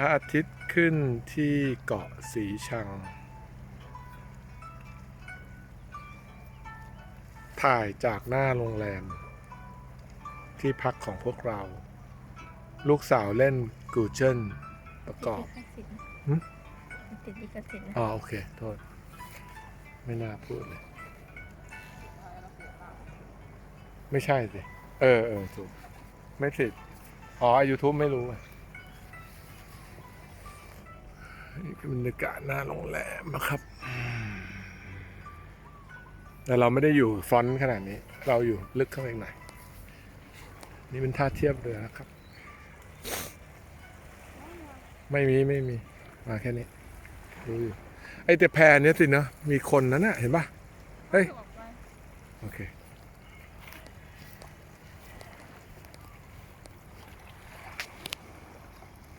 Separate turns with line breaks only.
ระอาทิตย์ขึ้นที่เกาะสีชัง ถ่ายจากหน้าโรงแรม ที่พักของพวกเรา ลูกสาวเล่นกูเจิลประกอบหึ
ติดลิขสิทธิ์นะ
อ๋อโอเค โทษ ไม่น่าพูดเลย ไม่ใช่สิ เออเออถูก ไม่ผิด อ๋อยูทูบไม่รู้อะ นี่คือบรรยากาศหน้าโรงแรมนะครับ แต่เราไม่ได้อยู่ฟอนต์ขนาดนี้ เราอยู่ลึกเข้าไปอีกหน่อยนี่เป็นท่าเทียบเรือนะครับ ไม่มีไม่มี มาแค่นี้รู้อยู่ไอ้แต่แพรเนี้ยสินะมีคนนั้นน่ะเห็นปะเฮ้ย โอเค